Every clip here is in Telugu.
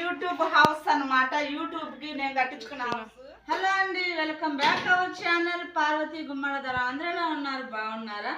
యూట్యూబ్ హౌస్ అనమాట యూట్యూబ్కి నేను కట్టించుకున్న హౌస్ హలో అండి welcome back our channel. Parvathi గుమ్మడధర అందరూ ఉన్నారు? బాగున్నారా?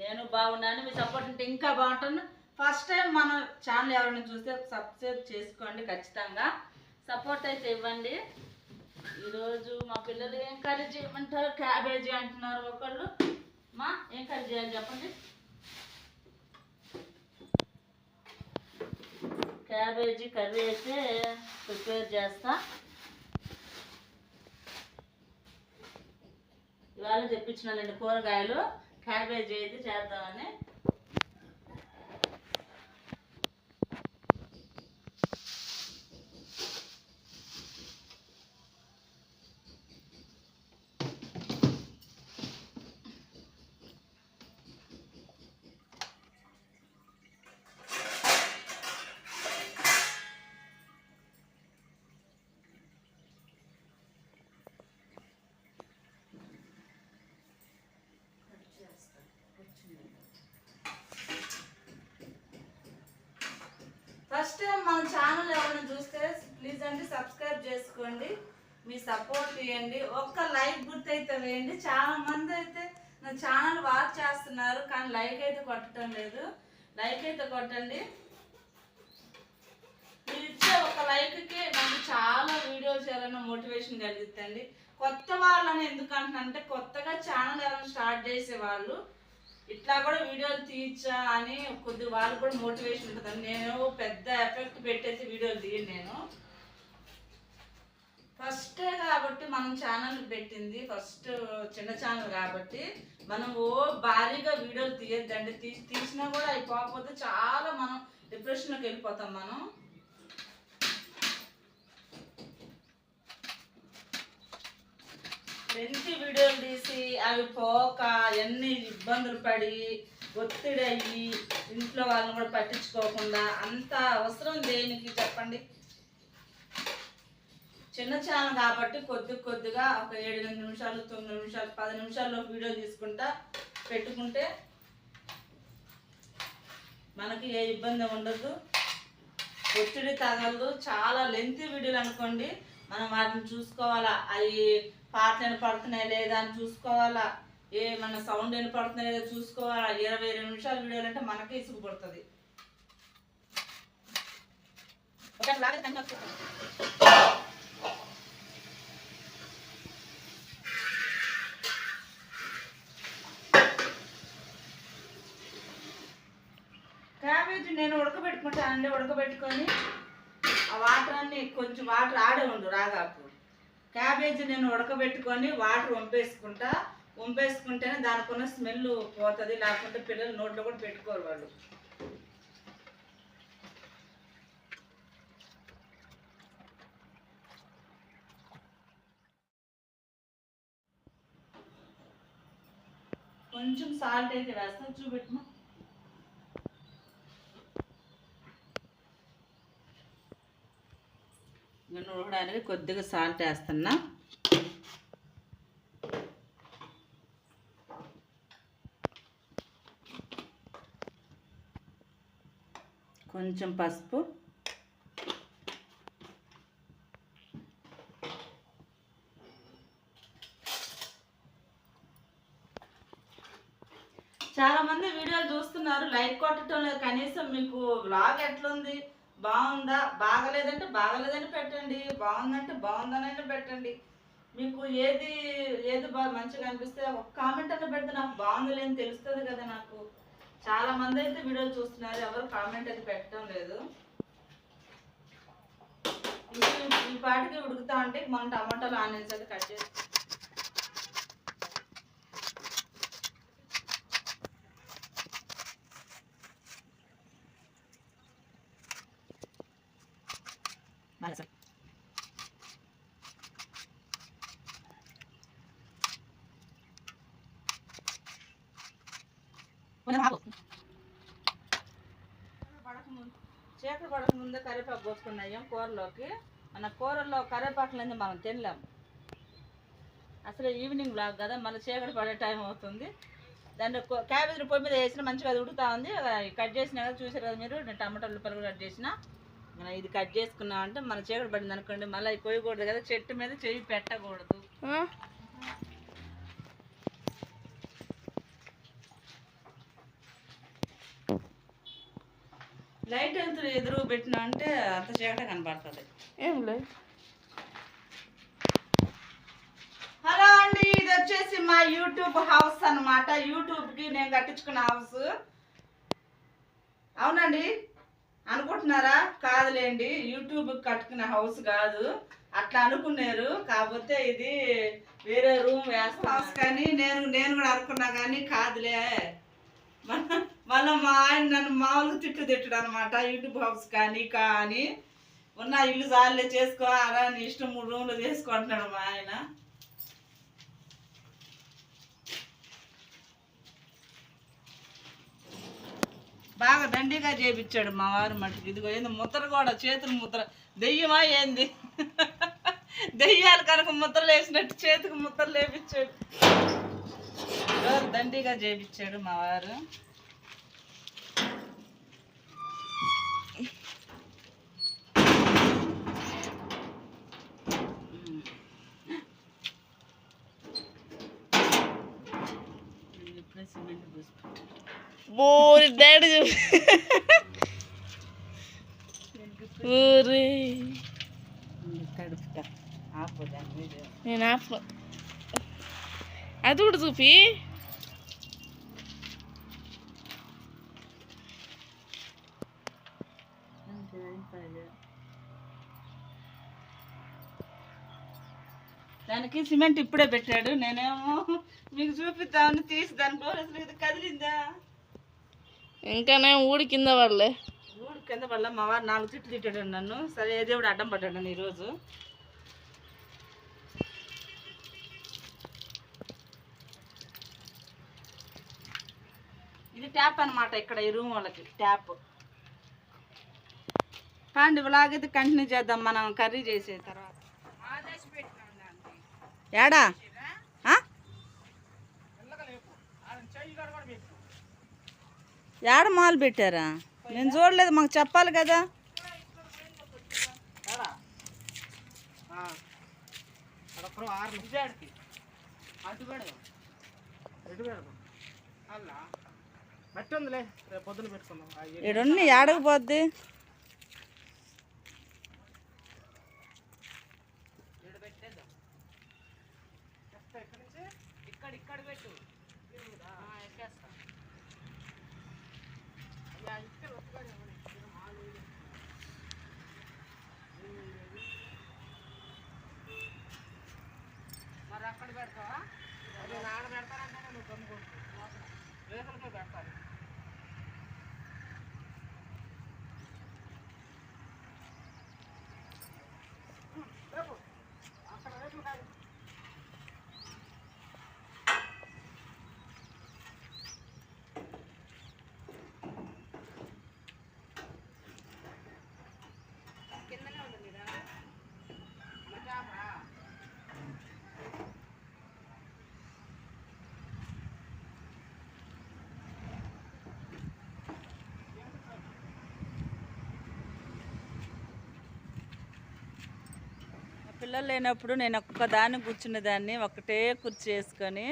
నేను బాగున్నాను. మీ సపోర్ట్ ఉంటే ఇంకా బాగుంటాను ఫస్ట్ టైం మన ఛానల్ ఎవరైనా చూస్తే సబ్స్క్రైబ్ చేసుకోండి ఖచ్చితంగా. సపోర్ట్ అయితే ఇవ్వండి. ఈరోజు మా పిల్లలు ఏం కర్రీ చేయమంటారు? క్యాబేజీ అంటున్నారు ఒకళ్ళు. మా ఏం కర్రీ చేయాలి చెప్పండి? క్యాబేజీ కర్రీ అయితే ప్రిపేర్ చేస్తా. ఇవాళ తెప్పించినానండి కూరగాయలు క్యాబేజీ అయితే చేద్దామని ఫస్ట్ టైం మన ఛానల్ ఎవరైనా చూస్తే ప్లీజ్ అండి సబ్స్క్రైబ్ చేసుకోండి. మీ సపోర్ట్ ఇవ్వండి. ఒక్క లైక్ గుర్తయితే వేయండి. చాలా మంది అయితే నా ఛానల్ వాచ్ చేస్తున్నారు కానీ లైక్ అయితే కొట్టడం లేదు. లైక్ అయితే కొట్టండి. మీరు ఇచ్చే ఒక లైక్కి నాకు చాలా వీడియోస్ చేయాలన్న మోటివేషన్ కలుగుతుంది కొత్త వాళ్ళని ఎందుకంటున్నా అంటే కొత్తగా ఛానల్ ఎవరైనా స్టార్ట్ చేసేవాళ్ళు ఇట్లా కూడా వీడియోలు తీయచ్చా అని కొద్ది వాళ్ళు కూడా మోటివేషన్ ఉంటుంది నేను పెద్ద ఎఫెక్ట్ పెట్టేసి వీడియోలు తీయను నేను. ఫస్ట్ కాబట్టి మనం ఛానల్ పెట్టింది. ఫస్ట్ చిన్న ఛానల్ కాబట్టి మనం ఓ భారీగా వీడియోలు తీయద్దండి. తీసి తీసినా కూడా అయిపోకపోతే చాలా మనం డిప్రెషన్లోకి వెళ్ళిపోతాం మనం. లెంతి వీడియోలు తీసి అవి పోక ఎన్ని ఇబ్బందులు పడి ఒత్తిడి అయ్యి ఇంట్లో వాళ్ళని కూడా పట్టించుకోకుండా అంత అవసరం దేనికి చెప్పండి? చిన్న ఛానల్ కాబట్టి కొద్ది కొద్దిగా ఒక ఏడు ఎనిమిది నిమిషాలు తొమ్మిది నిమిషాలు పది నిమిషాల్లో వీడియో తీసుకుంటా పెట్టుకుంటే మనకి ఏ ఇబ్బంది ఉండదు. ఒత్తిడి తగలదు. చాలా లెంతీ వీడియోలు అనుకోండి. మనం వాటిని చూసుకోవాలా? అవి పాటలు వినపడుతున్నాయి లేదా అని చూసుకోవాలా? ఏ మన సౌండ్ వినపడుతున్నాయి లేదా చూసుకోవాలా? ఇరవై ఇరవై నిమిషాలు వీడియోలు అంటే మనకే ఇసుగు పడుతుంది. క్యాబేజీ నేను ఉడకబెట్టుకుంటానండి ఉడకబెట్టుకొని వాటర్ అన్ని కొంచెం వాటర్ ఆడే ఉండు రాగాకు. క్యాబేజీ నేను ఉడకబెట్టుకొని వాటర్ వంపేసుకుంటా. వంపేసుకుంటేనే దానికి ఉన్న స్మెల్ పోతుంది లేకుంటే పిల్లలు నోట్లో కూడా పెట్టుకోరు వాళ్ళు. కొంచెం సాల్ట్ అయితే వేస్తాను చూపెట్టుమా? నేను ఉడకడానికి కొద్దిగా సాల్ట్ వేస్తున్నా. కొంచెం పసుపు. చాలామంది వీడియోలు చూస్తున్నారు లైక్ కొట్టడం లేదు కనీసం మీకు బ్లాగ్ ఎట్లుంది? బాగుందా? బాగలేదంటే బాగలేదని పెట్టండి. బాగుందంటే బాగుందనైనా పెట్టండి. మీకు ఏది ఏది బాగా మంచిగా అనిపిస్తే ఒక కామెంట్ అన్న పెడితే నాకు బాగుంది లేని తెలుస్తుంది కదా నాకు. చాలా మంది అయితే వీడియోలు చూస్తున్నారు. ఎవరు కామెంట్ అయితే పెట్టడం లేదు. ఈ- పాటికి ఉడుకుతా ఉంటే మనం టమాటాలు ఆనియన్స్ అయితే కట్ చేసి చీకటి పడక ముందే కరివేపాకు పోసుకున్నాం కూరలోకి మన కూరల్లో కరివేపాకు అనేది మనం తినలేము అసలు ఈవినింగ్ బ్లాక్ కదా మళ్ళీ చీకటి పడే టైం అవుతుంది. దాన్ని క్యాబేజీ పొయ్యి మీద వేసిన మంచిగా అది ఉడుకుతా ఉంది. కట్ చేసిన కదా చూసారు కదా మీరు నేను టమాటాలు ఉల్లిపాయలు కూడా కట్ చేసిన. మనం ఇది కట్ చేసుకున్నామంటే మన చీకటి పడింది అనుకోండి మళ్ళీ అవి కొయ్యకూడదు కదా చెట్టు మీద చెయ్యి పెట్టకూడదు. లైట్ ఎంత ఎదురు పెట్టినా అంటే అంత చీకట కనపడుతుంది. ఏం లేదు హలో అండి ఇది వచ్చేసి మా యూట్యూబ్ హౌస్ అన్నమాట. యూట్యూబ్కి నేను కట్టించుకున్న హౌస్. అవునండి అనుకుంటున్నారా? కాదులేండి యూట్యూబ్ కట్టుకున్న హౌస్ కాదు. అట్లా అనుకున్నారు. కాకపోతే ఇది వేరే రూమ్ వేస్తా హౌస్ కానీ నేను నేను కూడా అనుకున్నా కానీ కాదులే. మన- మళ్ళీ మా ఆయన నన్ను మామూలుగా తిట్టు తిట్టడు అనమాట యూట్యూబ్ బాబుస్ కానీ కానీ ఉన్న ఇల్లు సార్లే చేసుకో అలా నీ ఇష్టం మూడు రూమ్లు చేసుకుంటున్నాడు మా ఆయన. బాగా దండిగా చేపించాడు మా వారు మటుకు. ఇదిగో ఏంది ముద్ర కూడా చేతులు ముద్ర. దెయ్యమా ఏంది? దెయ్యాలు కనుక ముద్రలు వేసినట్టు చేతికి ముద్రలు వేపించాడు దండిగా చేపించాడు మా వారు? బోరి డాడీ ఊరి ఆపోదా నేను ఆపు అది కూడా చూపి దానికి సిమెంట్ ఇప్పుడే పెట్టాడు. నేనేమో మీకు చూపిద్దామని తీసి దాని పోలీసులు కదిలిందా? ఇంకా నేను ఊడి కింద పడలే. ఊడు కింద వల్ల మా వారు నాలుగు తిట్లు తిట్టాడు నన్ను. సరే ఏ దేవుడు అడ్డం పడ్డాడు నన్ను ఈరోజు. ఇది ట్యాప్ అన్నమాట ఇక్కడ ఈ రూమ్ వాళ్ళకి ట్యాప్. కాండి ఇలాగైతే కంటిన్యూ చేద్దాం మనం కర్రీ చేసే తర్వాత. ఏడా ఏడ మాలు పెట్టారా? నేను చూడలేదు మాకు చెప్పాలి కదా. ఇడున్ని ఏడకపోద్ది ఇక్కడ ఇక్కడ పెట్టు? మరి అక్కడ పెడతావా? నాన్న పెడతానంటే నువ్వు లోపల రేకులకే పెడతాను రేపు అక్కడ రేకులు కాదు కిందనే ఉంది మీద మజాబా మా పిల్లలు లేనప్పుడు నేను ఒక్కదాన్ని కూర్చునేదాన్ని ఒకటే కుర్చీ వేసుకొని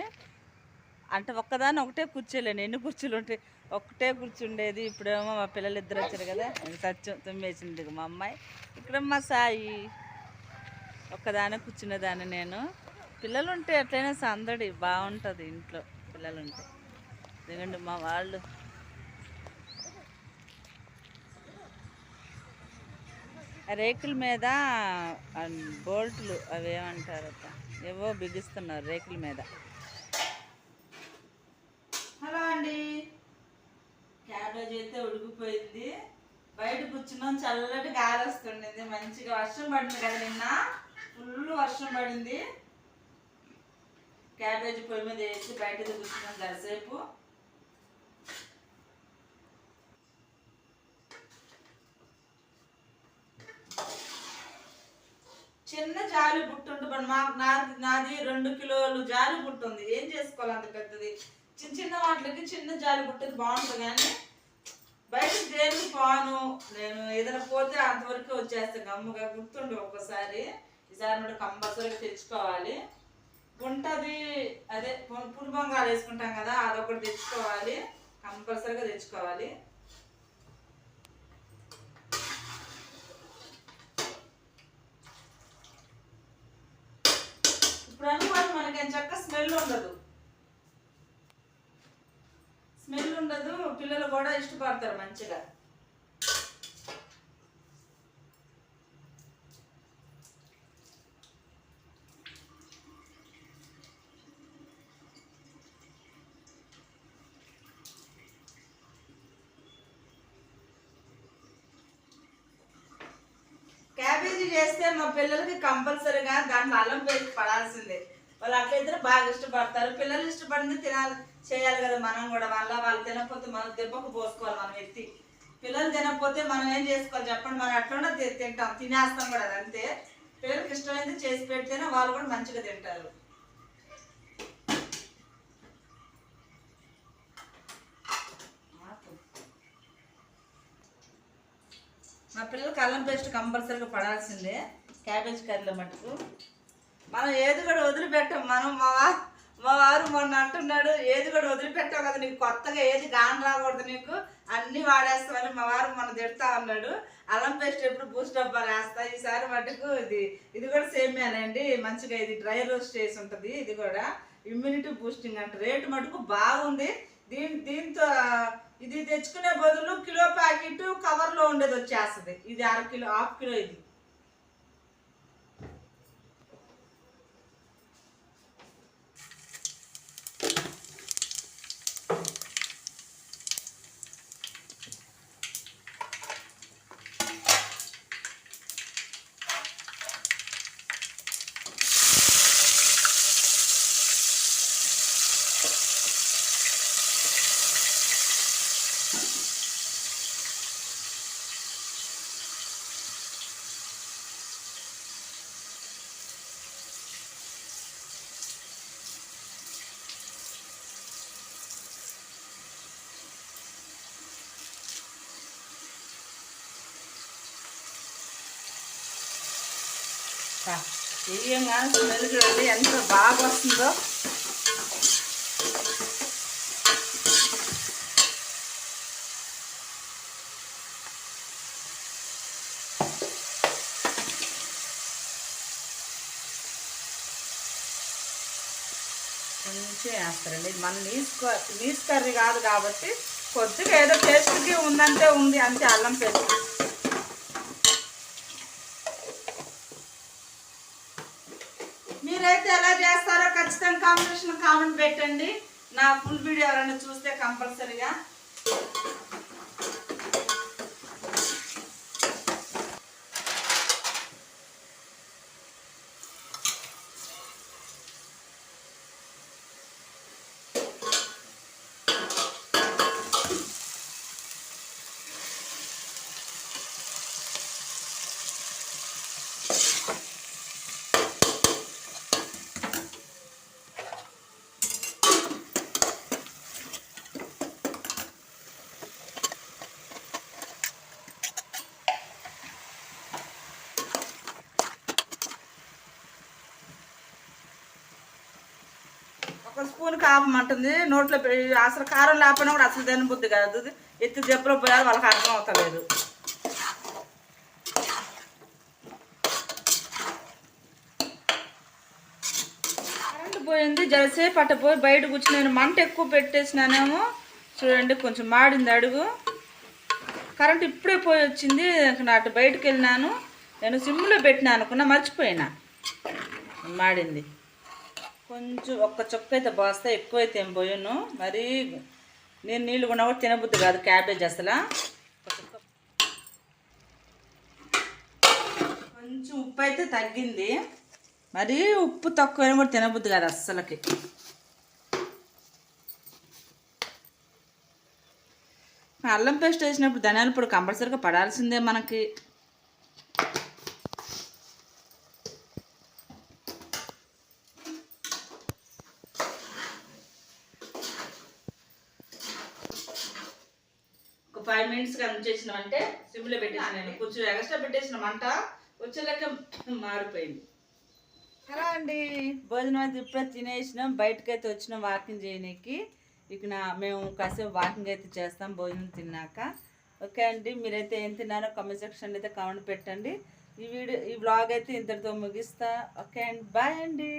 అంటే ఒక్కదాన్ని ఒకటే కూర్చోలేను. ఎన్ని కుర్చీలు ఉంటాయి? ఒకటే కూర్చుండేది ఇప్పుడేమో మా పిల్లలు ఇద్దరు వచ్చారు కదా సత్యం తుమ్మేసింది. మా అమ్మాయి. ఇక్కడ మా సాయి. ఒక్కదానే కూర్చునేదాన్ని నేను. పిల్లలు ఉంటే ఎట్లయినా సందడి బాగుంటుంది ఇంట్లో. పిల్లలు ఉంటే. ఎందుకంటే మా వాళ్ళు రేకుల మీద బోల్ట్లు అవి ఏమంటారట ఏవో బిగిస్తున్నారు రేకుల మీద. హలో అండి. క్యాబేజ్ అయితే ఉడికిపోయింది. బయట కూర్చున్నాం చల్లటి గాలి వస్తుండేది. మంచిగా వర్షం పడింది కదా నిన్న. ఫుల్ వర్షం పడింది. క్యాబేజ్ పొయ్యి మీద వేసి బయట కూర్చున్నాం కాసేపు చిన్న జాలి బుట్ట మాకు నాది నాది రెండు కిలోలు జాలి బుట్ట ఉంది ఏం చేసుకోవాలి అంత పెద్దది? చిన్న చిన్న వాటికి చిన్న జాలి బుట్టది బాగుంటుంది కానీ బయట దేనికి పోను? నేను ఏదైనా పోతే అంతవరకు వచ్చేస్తాను గమ్ముగా గుర్తుండు ఒక్కసారి. ఈసారి కూడా కంపల్సరీగా తెచ్చుకోవాలి. ఉంటుంది. అదే పు- పులి బొంగాలు వేసుకుంటాం కదా అదొకటి తెచ్చుకోవాలి. కంపల్సరీగా తెచ్చుకోవాలి ఇప్పుడు అనుకోని మనకి ఏం చక్క స్మెల్ ఉండదు. స్మెల్ ఉండదు పిల్లలు కూడా ఇష్టపడతారు మంచిగా. క్యాబేజీ చేస్తే మా పిల్లలకి కంపల్సరీగా దాంట్లో అల్లం పేస్ట్ పడాల్సిందే. వాళ్ళు అట్లయితేనే బాగా ఇష్టపడతారు. పిల్లలు ఇష్టపడింది తినాలి చేయాలి కదా మనం కూడా. వాళ్ళ వాళ్ళు తినకపోతే మనం దెబ్బకు పోసుకోవాలి మనం ఎత్తి. పిల్లలు తినకపోతే మనం ఏం చేసుకోవాలి చెప్పండి? మనం అట్లనే తింటాం. తినేస్తాం కూడా అది అంతే. పిల్లలకి ఇష్టమైంది చేసి పెడితేనే వాళ్ళు కూడా మంచిగా తింటారు. మా పిల్లలకి అల్లం పేస్ట్ కంపల్సరీగా పడాల్సిందే. క్యాబేజ్ కర్రీలో మటుకు. మనం ఏది కూడా వదిలిపెట్టాం. మనం మా మా వారు మొన్న అంటున్నాడు ఏది కూడా వదిలిపెట్టావు కదా నీకు కొత్తగా ఏది గాని రాకూడదు నీకు అన్నీ వాడేస్తామని మా వారు మొన్న తిడతా ఉన్నాడు. అల్లం పేస్ట్ ఎప్పుడు బూస్ట్ డబ్బాలు వేస్తా ఈసారి మటుకు ఇది ఇది కూడా సేమేనండి మంచిగా ఇది డ్రై రోస్ట్ చేసి ఉంటుంది ఇది కూడా. ఇమ్యూనిటీ బూస్టింగ్ అంట. రేటు మటుకు బాగుంది. దీని దీంతో ఇది తెచ్చుకునే బదులు కిలో ప్యాకెట్ కవర్లో ఉండేది వచ్చేస్తుంది. ఇది అర కిలో హాఫ్ కిలో ఇది. ఏం కానీ స్మెల్ చూడండి ఎంత బాగా వస్తుందో. కొంచెం వేస్తారండి. మన నీస్ క- నీస్ కర్రీ కాదు కాబట్టి కొద్దిగా ఏదో టేస్ట్కి ఉందంటే ఉంది అంతే అల్లం పేస్ట్. మీరైతే ఎలా చేస్తారో ఖచ్చితంగా కాంబినేషన్ కామెంట్ పెట్టండి. నా ఫుల్ వీడియో ఎవరైనా చూస్తే కంపల్సరీగా. స్పూన్ కాపమంటుంది నోట్లో అసలు కారం లేకపోయినా కూడా అసలు దాని బుద్ధి కాదు ఎత్తి దెబ్బలో పోయాలి వాళ్ళకి అర్థం అవుతలేదు. కరెంట్ పోయింది జరసేపు పట్టపోయి బయట కూర్చుని నేను మంట ఎక్కువ పెట్టేసినానేమో. చూడండి కొంచెం మాడింది అడుగు. కరెంట్ ఇప్పుడే పోయి వచ్చింది నాటు బయటకు వెళ్ళినాను. నేను సిమ్లో పెట్టినా అనుకున్నా మర్చిపోయినా. మాడింది. కొంచెం ఒక్క చుక్క అయితే పోస్తే ఎక్కువ అయితే ఏం పోయాను. మరీ నేను నీళ్ళు కొన్నా కూడా తినబుద్ది కాదు క్యాబేజ్ అసలు. కొంచెం ఉప్పు అయితే తగ్గింది. మరీ ఉప్పు తక్కువ కూడా తినబుద్ది కాదు అస్సలకి. అల్లం పేస్ట్ వేసినప్పుడు ధనియాల పొడి కంపల్సరీగా పడాల్సిందే మనకి. ఫైవ్ మినిట్స్కి అంటే సిమ్లో పెట్టేసినాను కొంచెం ఎక్స్ట్రా పెట్టేసిన మంట వచ్చేలాక మారిపోయింది. హలో అండి. భోజనం అయితే ఇప్పుడే తినేసినాం. బయటకు అయితే వచ్చినాం వాకింగ్ చేయనీకి. ఇక నా మేము కాసేపు వాకింగ్ అయితే చేస్తాం భోజనం తిన్నాక. ఓకే అండి. మీరైతే ఏం తిన్నారో కామెంట్ సెక్షన్ అయితే కామెంట్ పెట్టండి. ఈ వీడియో ఈ బ్లాగ్ అయితే ఇంతటితో ముగిస్తా. ఓకే అండి. బాయ్ అండి.